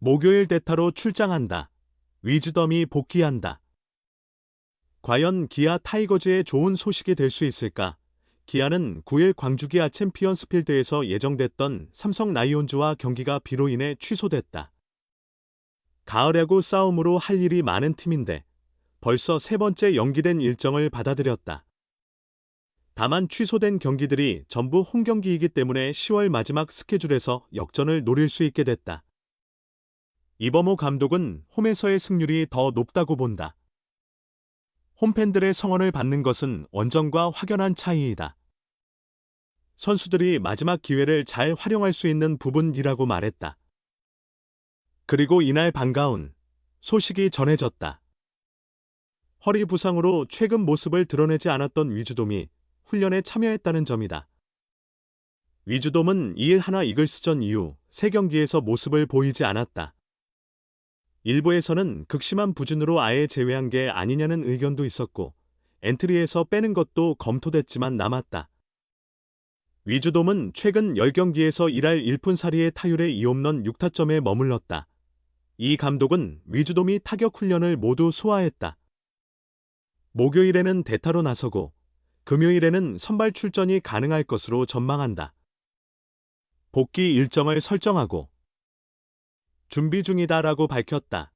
목요일 대타로 출장한다. 위즈덤이 복귀한다. 과연 기아 타이거즈의 좋은 소식이 될 수 있을까? 기아는 9일 광주기아 챔피언스필드에서 예정됐던 삼성 라이온즈와 경기가 비로 인해 취소됐다. 가을 야구 싸움으로 할 일이 많은 팀인데 벌써 세 번째 연기된 일정을 받아들였다. 다만 취소된 경기들이 전부 홈경기이기 때문에 10월 마지막 스케줄에서 역전을 노릴 수 있게 됐다. 이범호 감독은 홈에서의 승률이 더 높다고 본다. 홈팬들의 성원을 받는 것은 원정과 확연한 차이이다. 선수들이 마지막 기회를 잘 활용할 수 있는 부분이라고 말했다. 그리고 이날 반가운 소식이 전해졌다. 허리 부상으로 최근 모습을 드러내지 않았던 위주돔이 훈련에 참여했다는 점이다. 위주돔은 2일 하나 이글스전 이후 3경기에서 모습을 보이지 않았다. 일부에서는 극심한 부진으로 아예 제외한 게 아니냐는 의견도 있었고 엔트리에서 빼는 것도 검토됐지만 남았다. 위주돔은 최근 10경기에서 1할 1푼 사리의 타율에 2홈런 6타점에 머물렀다. 이 감독은 위주돔이 타격 훈련을 모두 소화했다. 목요일에는 대타로 나서고 금요일에는 선발 출전이 가능할 것으로 전망한다. 복귀 일정을 설정하고 준비 중이다라고 밝혔다.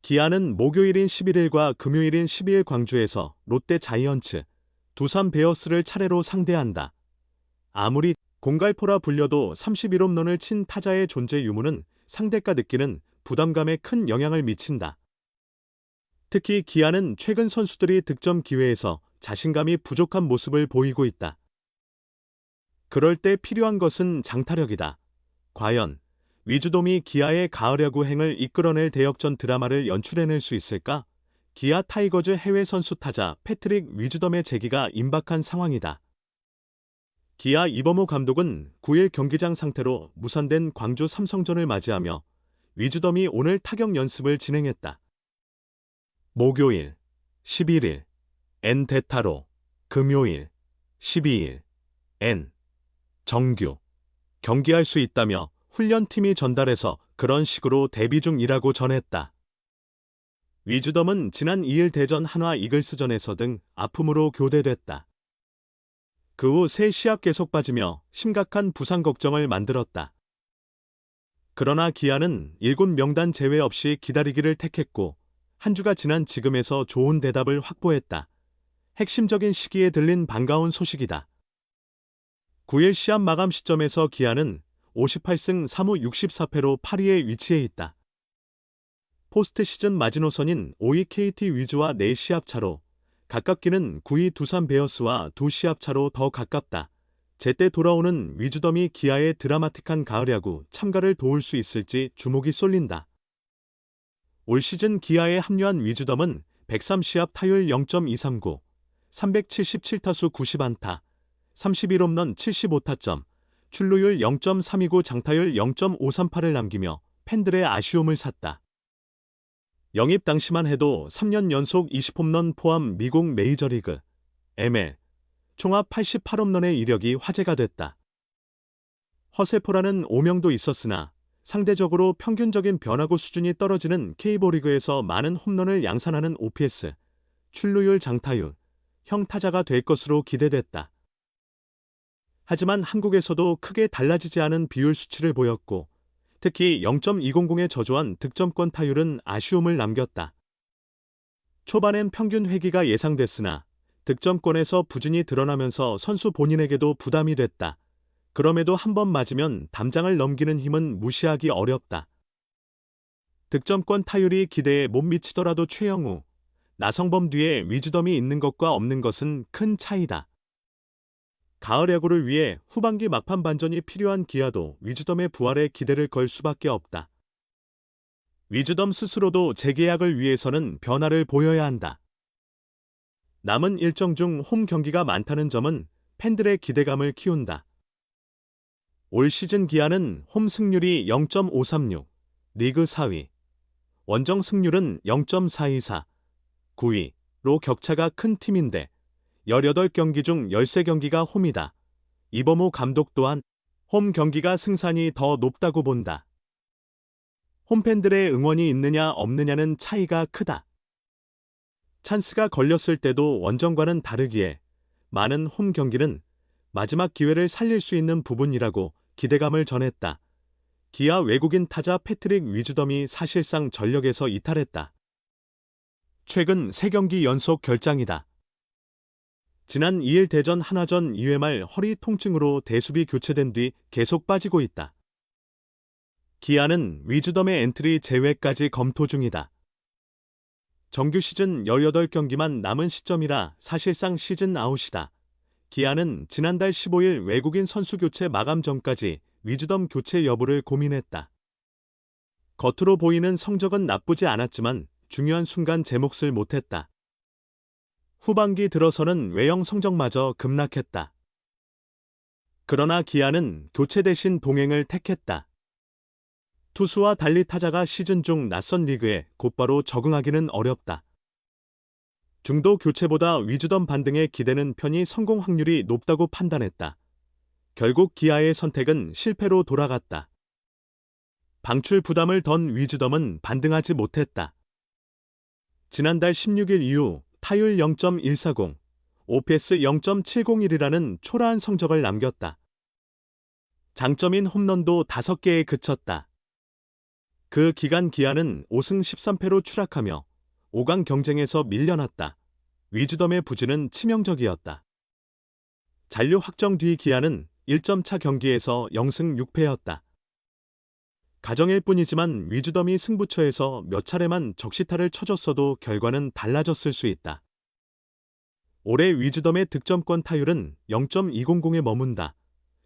기아는 목요일인 11일과 금요일인 12일 광주에서 롯데 자이언츠, 두산 베어스를 차례로 상대한다. 아무리 공갈포라 불려도 31홈런을 친 타자의 존재 유무는 상대가 느끼는 부담감에 큰 영향을 미친다. 특히 기아는 최근 선수들이 득점 기회에서 자신감이 부족한 모습을 보이고 있다. 그럴 때 필요한 것은 장타력이다. 과연 위주돔이 기아의 가을 야구 행을 이끌어낼 대역전 드라마를 연출해낼 수 있을까? 기아 타이거즈 해외 선수 타자 패트릭 위즈덤의 재기가 임박한 상황이다. 기아 이범호 감독은 9일 경기장 상태로 무산된 광주 삼성전을 맞이하며 위즈덤이 오늘 타격 연습을 진행했다. 목요일 11일 N 대타로 금요일 12일 N 정규 경기할 수 있다며 훈련팀이 전달해서 그런 식으로 대비 중이라고 전했다. 위주덤은 지난 2일 대전 한화 이글스전에서 등 아픔으로 교대됐다. 그후새 시합 계속 빠지며 심각한 부상 걱정을 만들었다. 그러나 기아는 1군 명단 제외 없이 기다리기를 택했고 한 주가 지난 지금에서 좋은 대답을 확보했다. 핵심적인 시기에 들린 반가운 소식이다. 9일 시합 마감 시점에서 기아는 58승 3무 64패로 8위에 위치해 있다. 포스트 시즌 마지노선인 5위 KT 위즈와 4시합 차로 가깝기는 9위 두산 베어스와 2시합 차로 더 가깝다. 제때 돌아오는 위즈덤이 기아의 드라마틱한 가을 야구 참가를 도울 수 있을지 주목이 쏠린다. 올 시즌 기아에 합류한 위즈덤은 103시합 타율 0.239, 377타수 90안타, 31홈런 75타점, 출루율 0.329 장타율 0.538을 남기며 팬들의 아쉬움을 샀다. 영입 당시만 해도 3년 연속 20홈런 포함 미국 메이저리그, ML, 총합 88홈런의 이력이 화제가 됐다. 허세포라는 오명도 있었으나 상대적으로 평균적인 변화구 수준이 떨어지는 K보리그에서 많은 홈런을 양산하는 OPS, 출루율 장타율, 형 타자가 될 것으로 기대됐다. 하지만 한국에서도 크게 달라지지 않은 비율 수치를 보였고 특히 0.200에 저조한 득점권 타율은 아쉬움을 남겼다. 초반엔 평균 회기가 예상됐으나 득점권에서 부진이 드러나면서 선수 본인에게도 부담이 됐다. 그럼에도 한 번 맞으면 담장을 넘기는 힘은 무시하기 어렵다. 득점권 타율이 기대에 못 미치더라도 최영우, 나성범 뒤에 위즈덤이 있는 것과 없는 것은 큰 차이다. 가을 야구를 위해 후반기 막판 반전이 필요한 기아도 위즈덤의 부활에 기대를 걸 수밖에 없다. 위즈덤 스스로도 재계약을 위해서는 변화를 보여야 한다. 남은 일정 중 홈 경기가 많다는 점은 팬들의 기대감을 키운다. 올 시즌 기아는 홈 승률이 0.536, 리그 4위, 원정 승률은 0.424, 9위로 격차가 큰 팀인데 18경기 중 13경기가 홈이다. 이범호 감독 또한 홈 경기가 승산이 더 높다고 본다. 홈팬들의 응원이 있느냐 없느냐는 차이가 크다. 찬스가 걸렸을 때도 원정과는 다르기에 많은 홈 경기는 마지막 기회를 살릴 수 있는 부분이라고 기대감을 전했다. 기아 외국인 타자 패트릭 위즈덤이 사실상 전력에서 이탈했다. 최근 3경기 연속 결장이다. 지난 2일 대전 한화전 2회 말 허리 통증으로 대수비 교체된 뒤 계속 빠지고 있다. 기아는 위즈덤의 엔트리 제외까지 검토 중이다. 정규 시즌 18경기만 남은 시점이라 사실상 시즌 아웃이다. 기아는 지난달 15일 외국인 선수 교체 마감 전까지 위즈덤 교체 여부를 고민했다. 겉으로 보이는 성적은 나쁘지 않았지만 중요한 순간 제 몫을 못했다. 후반기 들어서는 외형 성적마저 급락했다. 그러나 기아는 교체 대신 동행을 택했다. 투수와 달리 타자가 시즌 중 낯선 리그에 곧바로 적응하기는 어렵다. 중도 교체보다 위즈덤 반등에 기대는 편이 성공 확률이 높다고 판단했다. 결국 기아의 선택은 실패로 돌아갔다. 방출 부담을 던 위즈덤은 반등하지 못했다. 지난달 16일 이후 타율 0.140, OPS 0.701이라는 초라한 성적을 남겼다. 장점인 홈런도 5개에 그쳤다. 그 기간 기아는 5승 13패로 추락하며 5강 경쟁에서 밀려났다. 위즈덤의 부진은 치명적이었다. 잔류 확정 뒤 기아는 1점 차 경기에서 0승 6패였다. 가정일 뿐이지만 위즈덤이 승부처에서 몇 차례만 적시타를 쳐줬어도 결과는 달라졌을 수 있다. 올해 위즈덤의 득점권 타율은 0.200에 머문다.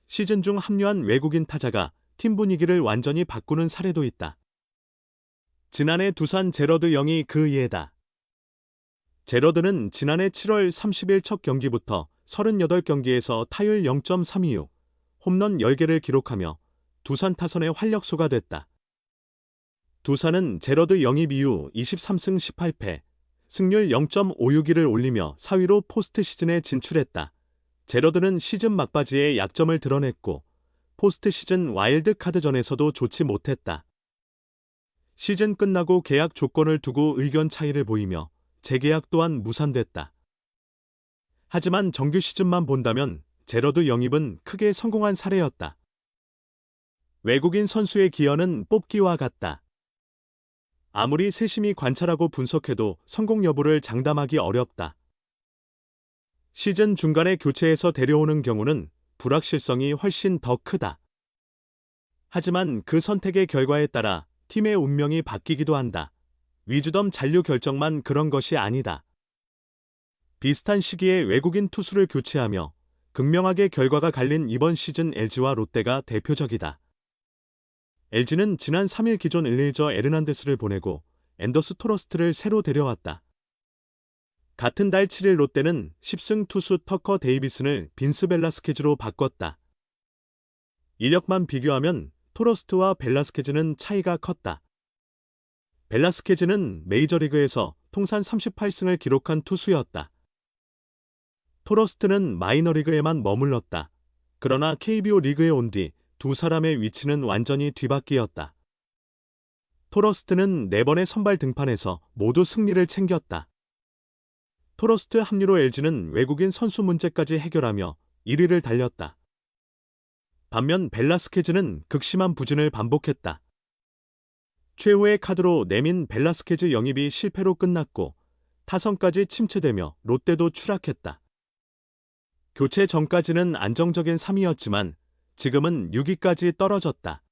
시즌 중 합류한 외국인 타자가 팀 분위기를 완전히 바꾸는 사례도 있다. 지난해 두산 제러드 영이 그 예다. 제러드는 지난해 7월 30일 첫 경기부터 38경기에서 타율 0.326, 홈런 10개를 기록하며 두산 타선의 활력소가 됐다. 두산은 제러드 영입 이후 23승 18패, 승률 0.561을 올리며 4위로 포스트 시즌에 진출했다. 제러드는 시즌 막바지에 약점을 드러냈고 포스트 시즌 와일드 카드전에서도 좋지 못했다. 시즌 끝나고 계약 조건을 두고 의견 차이를 보이며 재계약 또한 무산됐다. 하지만 정규 시즌만 본다면 제러드 영입은 크게 성공한 사례였다. 외국인 선수의 기여는 뽑기와 같다. 아무리 세심히 관찰하고 분석해도 성공 여부를 장담하기 어렵다. 시즌 중간에 교체해서 데려오는 경우는 불확실성이 훨씬 더 크다. 하지만 그 선택의 결과에 따라 팀의 운명이 바뀌기도 한다. 위주덤 잔류 결정만 그런 것이 아니다. 비슷한 시기에 외국인 투수를 교체하며 극명하게 결과가 갈린 이번 시즌 LG와 롯데가 대표적이다. LG는 지난 3일 기존 엘레이저 에르난데스를 보내고 앤더스 토러스트를 새로 데려왔다. 같은 달 7일 롯데는 10승 투수 터커 데이비슨을 빈스 벨라스케즈로 바꿨다. 이력만 비교하면 토러스트와 벨라스케즈는 차이가 컸다. 벨라스케즈는 메이저리그에서 통산 38승을 기록한 투수였다. 토러스트는 마이너리그에만 머물렀다. 그러나 KBO 리그에 온 뒤 두 사람의 위치는 완전히 뒤바뀌었다. 토러스트는 4번의 선발 등판에서 모두 승리를 챙겼다. 토러스트 합류로 LG는 외국인 선수 문제까지 해결하며 1위를 달렸다. 반면 벨라스케즈는 극심한 부진을 반복했다. 최후의 카드로 내민 벨라스케즈 영입이 실패로 끝났고 타선까지 침체되며 롯데도 추락했다. 교체 전까지는 안정적인 3위였지만 지금은 6위까지 떨어졌다.